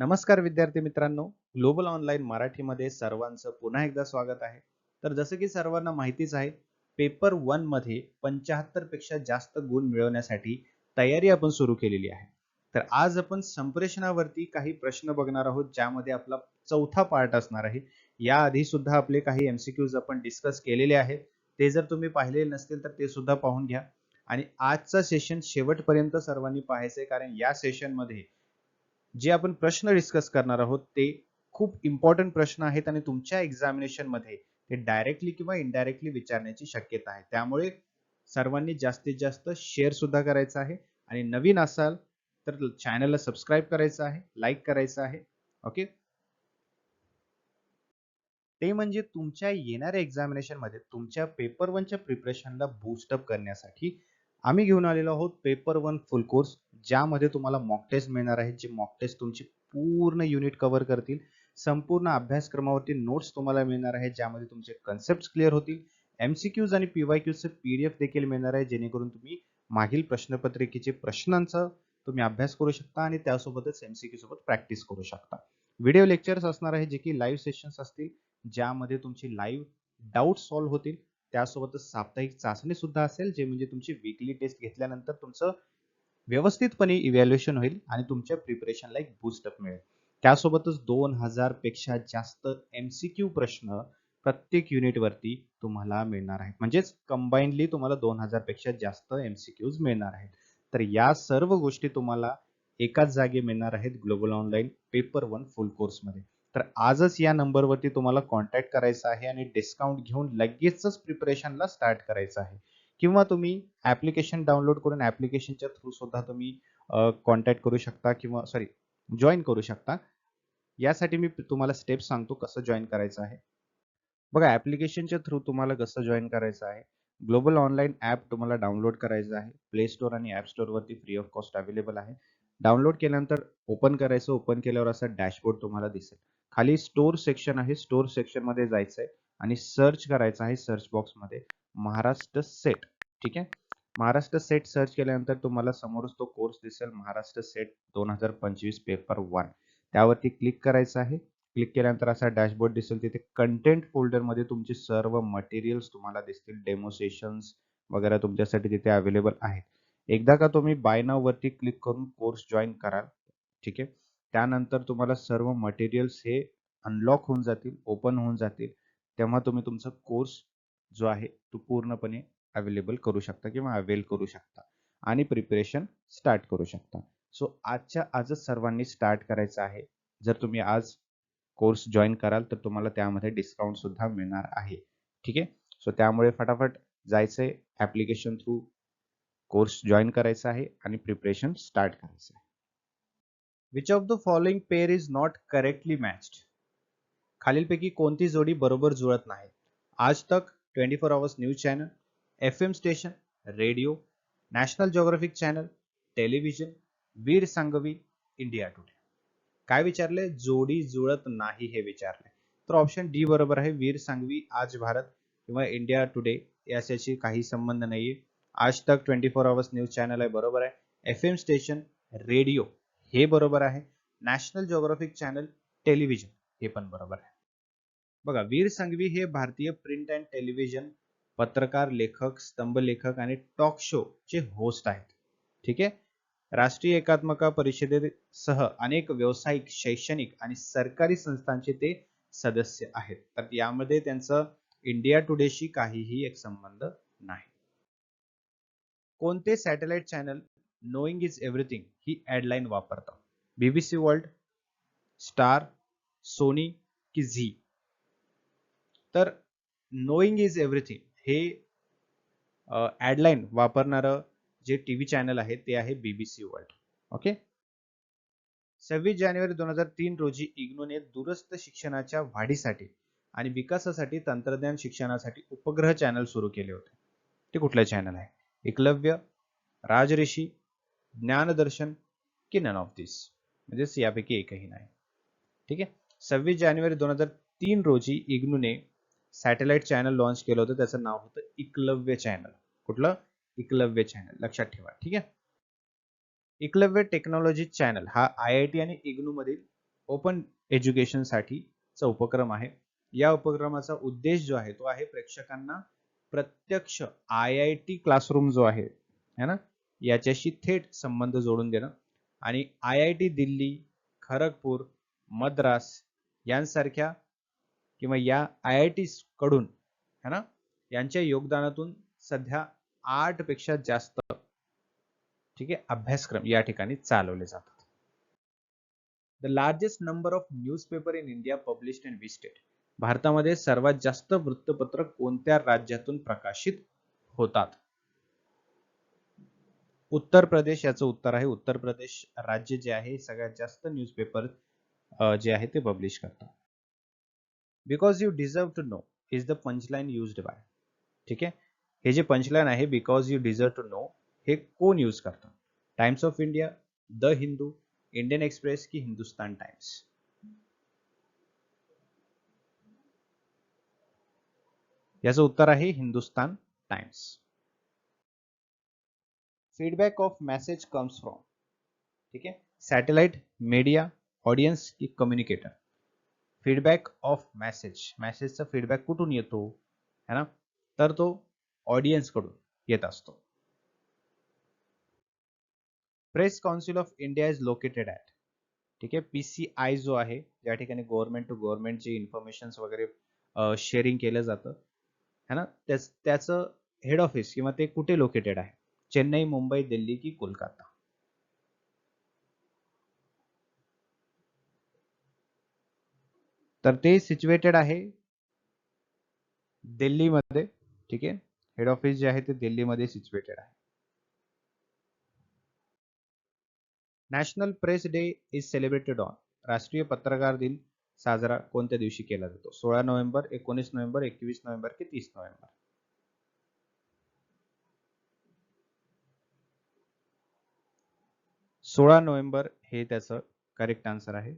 नमस्कार विद्यार्थी मित्रांनो. ग्लोबल ऑनलाईन मराठीमध्ये सर्वांचं पुन्हा एकदा स्वागत आहे. तर जसं की सर्वांना माहितीच आहे पेपर वनमध्ये पंच्याहत्तरपेक्षा जास्त गुण मिळवण्यासाठी तयारी आपण सुरू केलेली आहे. तर आज आपण संप्रेषणावरती काही प्रश्न बघणार आहोत ज्यामध्ये आपला चौथा पार्ट असणार आहे. याआधी सुद्धा आपले काही एमसीक्यूज आपण डिस्कस केलेले आहेत. ते जर तुम्ही पाहिलेले नसतील तर ते सुद्धा पाहून घ्या. आणि आजचा सेशन शेवटपर्यंत सर्वांनी पाहायचंय कारण या सेशनमध्ये जे आपण प्रश्न डिस्कस करणार आहोत ते खूप इम्पॉर्टंट प्रश्न आहेत आणि तुमच्या एक्झामिनेशनमध्ये ते डायरेक्टली किंवा इनडायरेक्टली विचारण्याची शक्यता आहे. त्यामुळे सर्वांनी जास्तीत जास्त शेअर सुद्धा करायचा आहे. आणि नवीन असाल तर चॅनलला सबस्क्राईब करायचं आहे लाईक करायचं आहे. ओके ते म्हणजे तुमच्या येणाऱ्या एक्झामिनेशनमध्ये तुमच्या पेपर वनच्या प्रिपरेशनला बूस्टअप करण्यासाठी आम्ही घेऊन आलेलो आहोत पेपर वन फुल कोर्स ज्यामध्ये तुम्हाला मॉक टेस्ट मिळणार आहेत जे मॉक टेस्ट तुमची पूर्ण युनिट कव्हर करतील. संपूर्ण अभ्यासक्रमावरती नोट्स तुम्हाला मिळणार आहेत ज्यामध्ये तुमचे कन्सेप्ट क्लिअर होतील. एमसीक्यूज आणि पीवायक्यूजचे पीडीएफ देखील मिळणार आहे जेणेकरून तुम्ही मागील प्रश्नपत्रिकेचे प्रश्नांचा तुम्ही अभ्यास करू शकता आणि त्यासोबतच एमसीक्यू सोबत प्रॅक्टिस करू शकता. व्हिडिओ लेक्चर्स असणार आहे जे की लाईव्ह सेशन्स असतील ज्यामध्ये तुमची लाईव्ह डाऊट सॉल्व्ह होतील. त्यासोबतच साप्ताहिक चाचणी सुद्धा असेल जे म्हणजे तुमची वीकली टेस्ट घेतल्यानंतर तुमचं व्यवस्थितपणे इव्हॅल्युएशन होईल आणि तुमच्या प्रिपरेशनला एक बूस्टअप मिळेल. त्यासोबतच दोन हजारपेक्षा जास्त एमसीक्यू प्रश्न प्रत्येक युनिटवरती तुम्हाला मिळणार आहेत. म्हणजेच कंबाईनली तुम्हाला दोन हजारपेक्षा जास्त एमसीक्यूज मिळणार आहेत. तर या सर्व गोष्टी तुम्हाला एकाच जागी मिळणार आहेत global online paper one full कोर्समध्ये तर आजच या नंबरवरती तुम्हाला कॉन्टॅक्ट करायचा आहे आणि डिस्काउंट घेऊन लगेचच प्रिपरेशनला स्टार्ट करायचं आहे. किंवा तुम्ही ऍप्लिकेशन डाउनलोड करून ऍप्लिकेशनच्या थ्रू सुद्धा तुम्ही कॉन्टॅक्ट करू शकता किंवा सॉरी जॉईन करू शकता. यासाठी मी तुम्हाला स्टेप सांगतो कसं जॉईन करायचं आहे. बघा ऍप्लिकेशनच्या थ्रू तुम्हाला कसं जॉईन करायचं आहे. ग्लोबल ऑनलाईन ॲप तुम्हाला डाउनलोड करायचं आहे. प्ले स्टोअर आणि ॲप स्टोअरवरती फ्री ऑफ कॉस्ट अवेलेबल आहे. डाउनलोड केल्यानंतर ओपन करायचं ओपन केल्यावर असा डॅशबोर्ड तुम्हाला दिसेल. खाली स्टोर सेक्शन आहे. स्टोर सेक्शनमध्ये जायचं आहे आणि सर्च करायचं आहे सर्च बॉक्समध्ये. महाराष्ट्र सेट ठीक आहे? महाराष्ट्र सेट सर्च केल्यानंतर तुम्हाला समोरच तो कोर्स दिसेल. महाराष्ट्र सेट दोन हजार पंचवीस पेपर वन त्यावरती क्लिक करायचं आहे. क्लिक केल्यानंतर असा डॅशबोर्ड दिसेल. तिथे कंटेंट फोल्डरमध्ये तुमचे सर्व मटेरियल्स तुम्हाला दिसतील. डेमो सेशन्स वगैरे तुमच्यासाठी तिथे अवेलेबल आहेत. एकदा का तुम्ही बाय नाव वरती क्लिक करून कोर्स जॉईन कराल ठीक आहे? त्यानंतर तुम्हाला सर्व मटेरियल्स हे अनलॉक होऊन जातील ओपन होऊन जातील. तेव्हा तुम्ही तुमचा कोर्स जो आहे तो पूर्णपणे अवेलेबल करू शकता किंवा अवेल करू शकता आणि प्रिपरेशन स्टार्ट करू शकता. सो आजच्या आजच सर्वांनी स्टार्ट करायचं आहे. जर तुम्ही आज कोर्स जॉईन कराल तर तुम्हाला त्यामध्ये डिस्काउंट सुद्धा मिळणार आहे. ठीक आहे? सो त्यामुळे फटाफट जायचंय ऍप्लिकेशन थ्रू कोर्स जॉईन करायचा आहे आणि प्रिपरेशन स्टार्ट करायचं आहे. Which of the following pair is not correctly matched खालीलपैकी कोणती जोडी बरोबर जुळत नाही? Aaj Tak twenty four hours news channel F M station radio National Geographic channel television Vir Sanghvi India Today काय विचारले? जोडी जुळत नाही हे विचारले. तर ऑप्शन डी बरोबर आहे वीर सांगवी आज भारत किंवा इंडिया टुडे याच्याशी काही संबंध नाहीये. Aaj Tak twenty four hours news channel आहे बरोबर आहे. एफ एम स्टेशन रेडिओ हे बरोबर आहे. नॅशनल जिओग्राफिक चॅनल टेलिव्हिजन हे पण बरोबर आहे. बघा वीर संघवी हे भारतीय प्रिंट अँड टेलिव्हिजन पत्रकार लेखक स्तंभ लेखक आणि टॉक शो चे होस्ट आहेत. ठीक आहे? राष्ट्रीय एकात्मका परिषदेसह अनेक व्यावसायिक शैक्षणिक आणि सरकारी संस्थांचे ते सदस्य आहेत. तर यामध्ये त्यांचं इंडिया टुडेशी काहीही एक संबंध नाही. कोणते satellite channel knowing is everything ही ॲडलाईन वापरतं बीबीसी वर्ल्ड स्टार सोनी की झी तर नोईंग इज एव्हरीथिंग हे ॲडलाईन वापरणारं जे टीव्ही चॅनल आहे ते आहे बीबीसी वर्ल्ड ओके सव्वीस जानेवारी दोन हजार तीन रोजी इग्नोने दूरस्थ शिक्षणाच्या वाढीसाठी आणि विकासासाठी तंत्रज्ञान शिक्षणासाठी उपग्रह चॅनल सुरू केले होते. ते कुठलं चॅनल आहे? एकलव्य राजऋषी ज्ञानदर्शन की नन ऑफ दिस म्हणजेच यापैकी एकही नाही. ठीक आहे? सव्वीस जानेवारी दोन हजार तीन रोजी इग्नूने सॅटेलाइट चॅनल लॉन्च केलं होतं. त्याचं नाव होतं इकलव्य चॅनल. कुठलं? इकलव्य चॅनल. लक्षात ठेवा. ठीक आहे? इकलव्य टेक्नॉलॉजी चॅनल हा आय आय टी आणि इग्नू मधील ओपन एज्युकेशनसाठीचा उपक्रम आहे. या उपक्रमाचा उद्देश जो आहे तो आहे प्रेक्षकांना प्रत्यक्ष आय आय टी क्लासरूम जो आहे है ना? याच्याशी थेट संबंध जोडून देणं. आणि I I T Delhi Kharagpur Madras यांसारख्या किंवा या आय आय टी कडून है ना? यांच्या योगदानातून सध्या आठपेक्षा जास्त ठीक आहे अभ्यासक्रम या ठिकाणी चालवले जातात. The largest number of newspaper in India published and visited state भारतामध्ये सर्वात जास्त वृत्तपत्र कोणत्या राज्यातून प्रकाशित होतात? उत्तर प्रदेश याचं उत्तर आहे. उत्तर प्रदेश राज्य जे आहे सगळ्यात जास्त न्यूजपेपर जे आहे ते पब्लिश करतात. Because you deserve to know is the punchline used by ठीक आहे? हे जे पंचलाईन आहे because you deserve to know हे कोण यूज करतात? Times of India the Hindu Indian Express की हिंदुस्तान टाइम्स याचं उत्तर आहे Hindustan Times feedback of message comes from ठीक है सैटेलाइट मीडिया ऑडियन्स की कम्युनिकेटर फीडबॅक ऑफ मॅसेज मॅसेजचा फीडबॅक कुठून येतो? है ना? तर तो ऑडियन्सकडून येत असतो. Press Council of India is located at ठीक आहे? पीसीआय जो आहे ज्या ठिकाणी गव्हर्नमेंट टू गव्हर्नमेंटचे इन्फॉर्मेशन वगैरे शेअरिंग केलं जातं है ना? त्याच त्याचं हेड ऑफिस किंवा ते कुठे लोकेटेड आहे? चेन्नई मुंबई दिल्ली की कोलकाता। तर ते सिच्युएटेड आहे दिल्लीमध्ये ठीक आहे? हेड ऑफिस जे आहे ते दिल्लीमध्ये सिच्युएटेड आहे. National press day is celebrated on राष्ट्रीय पत्रकार दिन साजरा कोणत्या दिवशी केला जातो? सोळा नोव्हेंबर एकोणीस नोव्हेंबर एकवीस नोव्हेंबर की तीस नोव्हेंबर? सोळा नोव्हेंबर हे त्याचं करेक्ट आन्सर आहे.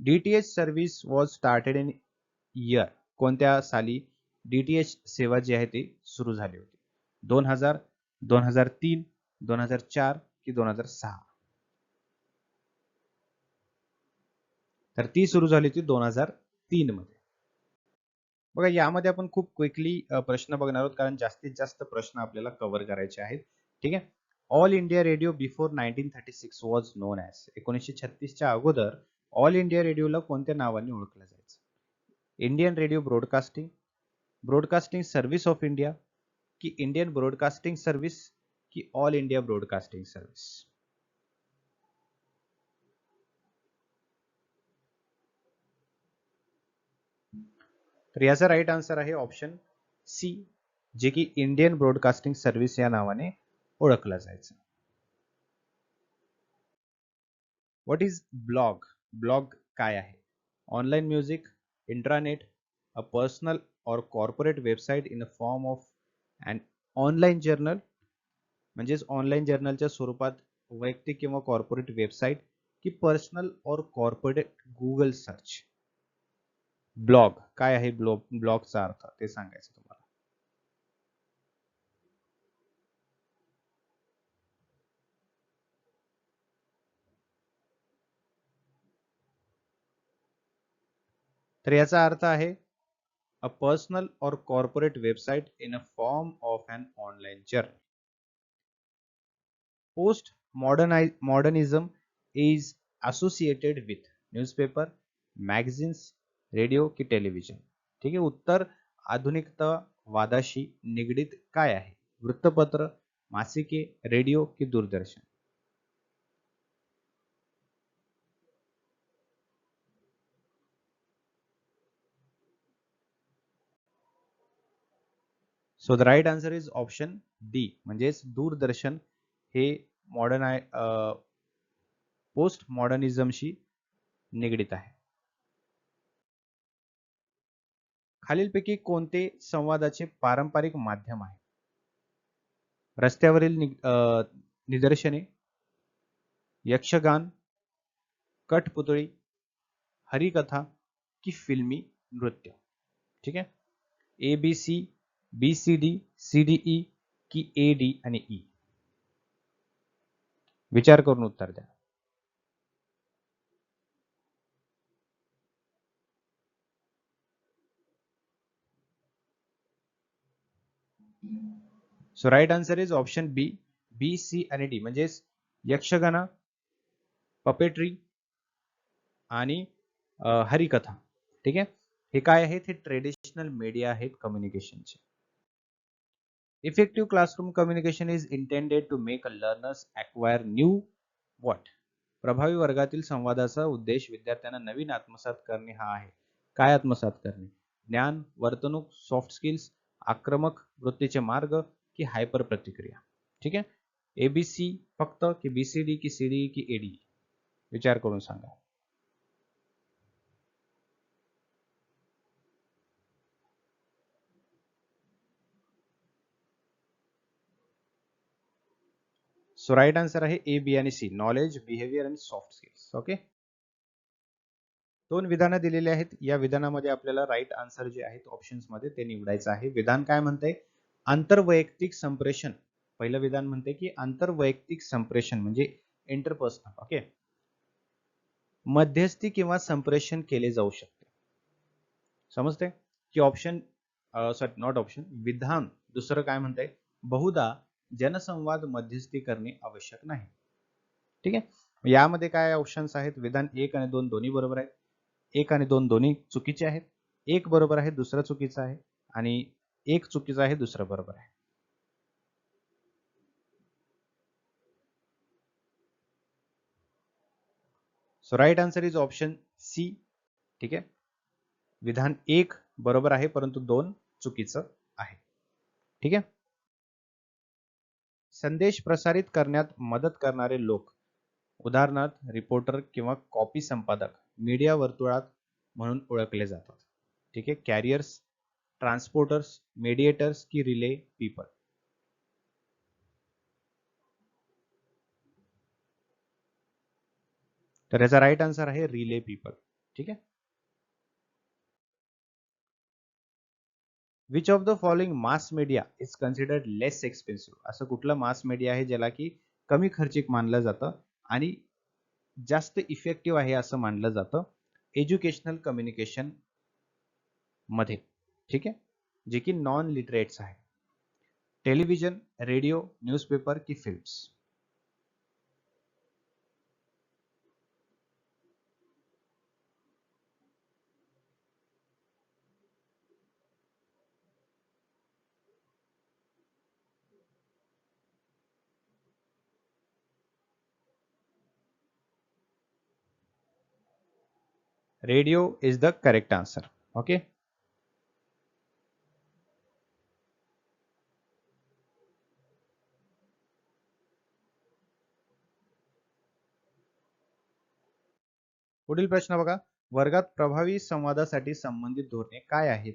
DTH service was started in year कोणत्या साली डीटीएच सेवा जी आहे ती सुरू झाली होती? दोन हजार दोन हजार तीन दोन हजार चार की दोन हजार सहा? तर ती सुरू झाली होती दोन हजार तीन मध्ये. बघा यामध्ये आपण खूप क्विकली प्रश्न बघणार आहोत कारण जास्तीत जास्त प्रश्न आपल्याला कव्हर करायचे आहेत. ठीक आहे All India Radio before nineteen thirty six was known as एकोणीसशे छत्तीसच्या अगोदर ऑल इंडिया रेडिओला कोणत्या नावाने ओळखलं जायचं? Indian radio broadcasting broadcasting service of India की इंडियन ब्रॉडकास्टिंग सर्व्हिस की ऑल इंडिया ब्रॉडकास्टिंग सर्व्हिस तर याचा राईट आन्सर आहे ऑप्शन सी जे की इंडियन ब्रॉडकास्टिंग सर्व्हिस या नावाने ओळखलं जायचं. व्हॉट इज ब्लॉग ब्लॉग काय आहे? Online music intranet a personal or corporate website in a form of and online journal म्हणजेच ऑनलाईन जर्नलच्या स्वरूपात वैयक्तिक किंवा कॉर्पोरेट वेबसाईट की personal or corporate Google search blog काय आहे ब्लॉग ब्लॉगचा अर्थ? ते सांगायचं तुम्हाला. तर याचा अर्थ आहे a personal or corporate website in a form of an online journal post modernism is associated with newspaper magazines radio की टेलिव्हिजन ठीक आहे? उत्तर आधुनिकता वादाशी निगडीत काय आहे? वृत्तपत्र मासिके रेडिओ की दूरदर्शन. So the right answer is option D म्हणजेच दूरदर्शन हे मॉडर्न आय पोस्ट मॉडर्निझमशी निगडीत आहे. खालीलपैकी कोणते संवादाचे पारंपरिक माध्यम आहे? रस्त्यावरील निदर्शने यक्षगान कठपुतळी हरिकथा की फिल्मी नृत्य? ठीक आहे? A B C B C D C D E की ए डी आणि ई? विचार करून उत्तर द्या. So right answer is option B B C आणि डी म्हणजेच यक्षगाना पपेट्री आणि हरिकथा. ठीक आहे? हे काय आहेत? हे ट्रेडिशनल मीडिया आहेत कम्युनिकेशनचे effective classroom communication is intended to make a learners acquire new what प्रभावी वर्गातील संवादाचा उद्देश विद्यार्थ्यांना नवीन आत्मसात करणे हा आहे. काय आत्मसात करणे? ज्ञान वर्तणूक सॉफ्ट स्किल्स आक्रमक वृत्तीचे मार्ग की हायपर प्रतिक्रिया ठीक आहे? एबीसी फक्त की बीसीडी की सीडी की एडी विचार करून सांगा. सो राईट आन्सर आहे ए बी आणि सी नॉलेज बिहेवियर आणि सॉफ्ट स्किल्स ओके दोन विधानं दिलेली आहेत. या विधानामध्ये आपल्याला राईट आन्सर जे आहेत ऑप्शन्समध्ये ते निवडायचं आहे. विधान काय म्हणते आंतरवैयक्तिक संप्रेषण. पहिलं विधान म्हणते की आंतरवैयक्तिक संप्रेषण म्हणजे इंटरपर्सनल ओके मध्यस्थी किंवा संप्रेषण केले जाऊ शकते. समजते की ऑप्शन सॉरी नॉट ऑप्शन विधान. दुसरं काय म्हणते बहुधा जनसंवाद मध्यस्थी करणे आवश्यक नाही. ठीक आहे? यामध्ये काय ऑप्शन्स आहेत? विधान एक आणि दोन दोन्ही बरोबर आहेत. एक आणि दोन दोन्ही चुकीचे आहेत. एक बरोबर आहे दुसरं चुकीचं आहे. आणि एक चुकीचं आहे दुसरं बरोबर आहे. So right answer is option C ठीक आहे? विधान एक बरोबर आहे परंतु दोन चुकीचं आहे. ठीक आहे? संदेश प्रसारित करण्यात मदत करणारे लोक. उदाहरणार्थ रिपोर्टर किंवा कॉपी संपादक मीडिया वर्तुळात म्हणून ओळखले जातात. ठीक आहे? कॅरियर्स ट्रान्सपोर्टर्स मेडिएटर्स की रिले पीपल तर याचा राईट आन्सर आहे रिले पीपल ठीक आहे? Which of the following mass media is considered less expensive असं कुठलं मास मीडिया आहे ज्याला की कमी खर्चिक मानलं जातं आणि जास्त इफेक्टिव्ह आहे असं मानलं जातं? एज्युकेशनल कम्युनिकेशनमध्ये. ठीक आहे? जे की नॉन लिटरेट्स आहे. टेलिव्हिजन रेडिओ न्यूजपेपर की films radio is the correct answer. Okay? पुढील प्रश्न बघा. वर्गात प्रभावी संवादासाठी संबंधित धोरणे काय आहेत?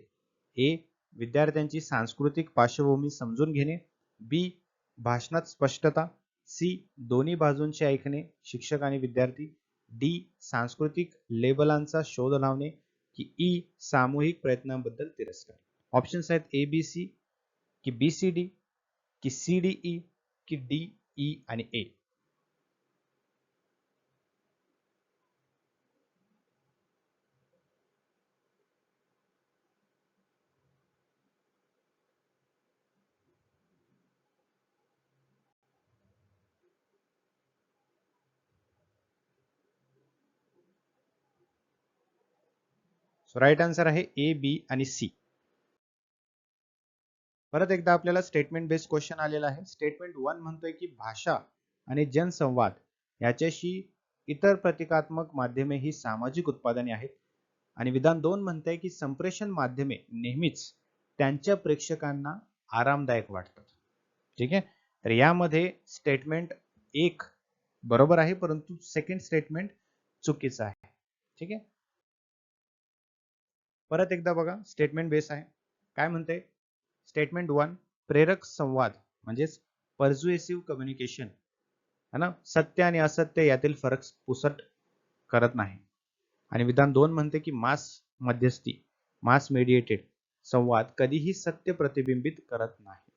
ए. विद्यार्थ्यांची सांस्कृतिक पार्श्वभूमी समजून घेणे. बी. भाषणात स्पष्टता. सी. दोन्ही बाजूंचे ऐकणे. शिक्षक आणि विद्यार्थी. डी सांस्कृतिक लेबलांचा शोध लावणे की ई सामूहिक प्रयत्नांबद्दल तिरस्कार. ऑप्शन्स आहेत ए बी सी की बी सी डी की सी डी ई की डी ई e आणि ए सो राईट आन्सर आहे ए बी आणि सी परत एकदा आपल्याला स्टेटमेंट बेस्ड क्वेश्चन आलेला आहे. स्टेटमेंट वन म्हणतोय की भाषा आणि जनसंवाद याच्याशी इतर प्रतिकात्मक माध्यमे ही सामाजिक उत्पादने आहेत. आणि विधान दोन म्हणते की संप्रेषण माध्यमे नेहमीच त्यांच्या प्रेक्षकांना आरामदायक वाटतात. ठीक आहे? तर यामध्ये स्टेटमेंट एक बरोबर आहे परंतु सेकंड स्टेटमेंट चुकीचं आहे. ठीक आहे? परत एकदा बघा स्टेटमेंट बेस आहे. काय म्हणते? स्टेटमेंट वन प्रेरक संवाद म्हणजेच परज्युएसिव्ह कम्युनिकेशन है ना? सत्य आणि असत्य यातील फरक पुसट करत नाही. आणि विधान दोन म्हणते की मास मध्यस्थी मास मेडिएटेड संवाद कधीही सत्य प्रतिबिंबित करत नाही.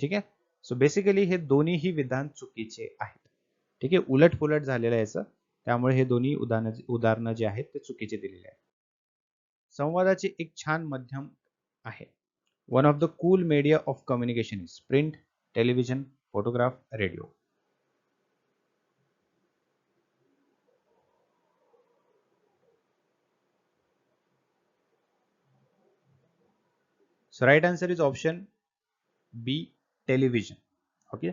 ठीक आहे? सो बेसिकली हे दोन्हीही विधान चुकीचे आहेत. ठीक आहे? उलट पुलट झालेलं याचं. त्यामुळे हे दोन्ही उदाहरण उदाहरणं जे आहेत ते चुकीचे दिलेले आहेत. संवादाचे एक छान माध्यम आहे. One of the cool media of communication is print television photograph radio so right answer is option B television okay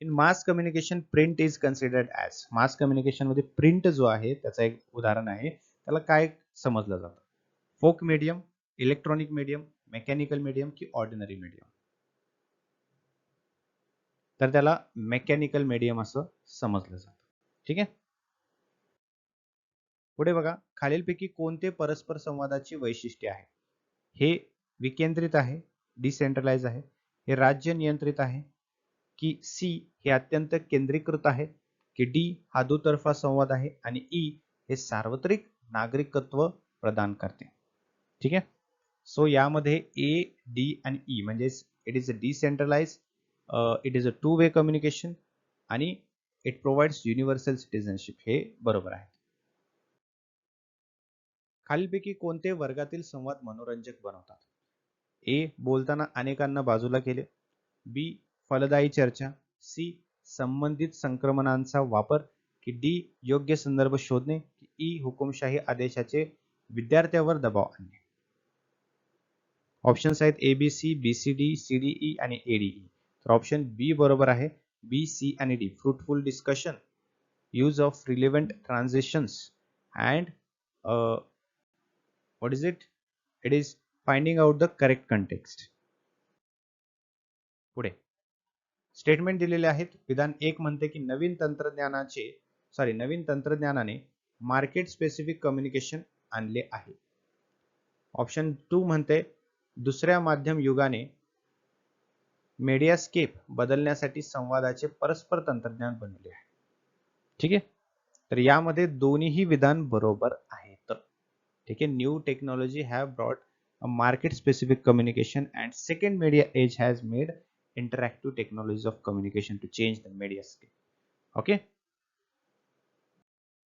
in mass communication print is considered as mass कम्युनिकेशनमध्ये print जो आहे त्याचं एक उदाहरण आहे. त्याला काय समजलं जातं. Folk medium electronic medium mechanical medium की ऑर्डिनरी मीडियम तर त्याला मेकॅनिकल मीडियम असं समजलं जातं. ठीक आहे? पुढे बघा खालीलपैकी कोणते परस्पर संवादाची वैशिष्ट्ये आहे हे विकेंद्रित आहे डिसेंट्रलाइज आहे हे राज्य नियंत्रित आहे की सी हे अत्यंत केंद्रीकृत आहे की डी हा दुतर्फा संवाद आहे आणि ई हे सार्वत्रिक नागरिकत्व प्रदान करते. ठीक आहे? सो यामध्ये ए डी आणि ई म्हणजे it is a decentralise it is a two way communication आणि इट प्रोव्हाइड्स युनिव्हर्सल सिटीजनशिप हे बरोबर आहे. खालीलपैकी कोणते वर्गातील संवाद मनोरंजक बनवतात? ए बोलताना अनेकांना बाजूला केले. बी फलदायी चर्चा. सी संबंधित संक्रमणांचा वापर. की डी योग्य संदर्भ शोधणे. ई हुकुमशाही आदेशाचे विद्यार्थ्यावर दबाव आणणे. ऑप्शन्स आहेत A B C B C D C D E आणि ए डी ई तर ऑप्शन बी बरोबर आहे. बी सी आणि D fruitful discussion use of relevant transitions and what is it? It is finding out the correct context. पुढे. Statement दिलेले आहेत. विधान एक म्हणते की नवीन तंत्रज्ञानाचे सॉरी नवीन तंत्रज्ञानाने मार्केट स्पेसिफिक कम्युनिकेशन आणले आहे. ऑप्शन टू म्हणते दुसऱ्या माध्यम युगाने मीडियास्केप बदलण्यासाठी संवादाचे परस्पर तंत्रज्ञान बनवले आहे. ठीक आहे? तर यामध्ये दोन्हीही विधान बरोबर आहेत. ठीक आहे? New technology have broad a market specific communication and second media age has made interactive technology of communication to change the media scape okay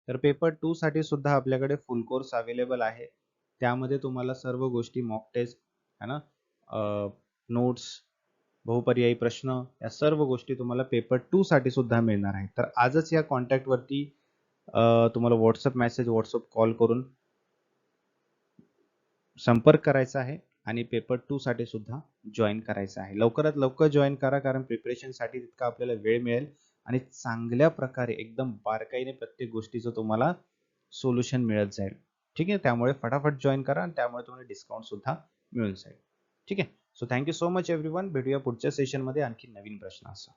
तर पेपर टू साठी सुद्धा आपल्याकडे फुल कोर्स अवेलेबल आहे. त्यामध्ये तुम्हाला सर्व गोष्टी मॉक टेस्ट है ना? नोट्स बहुपर्यायी प्रश्न या सर्व गोष्टी तुम्हाला पेपर टू साठी सुद्धा मिळणार आहेत. तर आजच या कॉन्टॅक्ट वरती तुम्हाला व्हॉट्सअप मेसेज व्हॉट्सअप कॉल करून संपर्क करायचा आहे आणि पेपर टू साठी सुद्धा जॉईन करायचं आहे. लवकरात लवकर जॉईन करा कारण प्रिपरेशनसाठी तितका आपल्याला वेळ मिळेल. आणि चांगल्या प्रकारे एकदम बारकाईने प्रत्येक गोष्टीचं तुम्हाला सोल्युशन मिळत जाईल. ठीक आहे? त्यामुळे फटाफट जॉईन करा आणि त्यामुळे तुम्हाला डिस्काउंट सुद्धा मिळून जाईल. ठीक आहे? So thank you so much everyone भेटूया पुढच्या सेशनमध्ये आणखी नवीन प्रश्न असा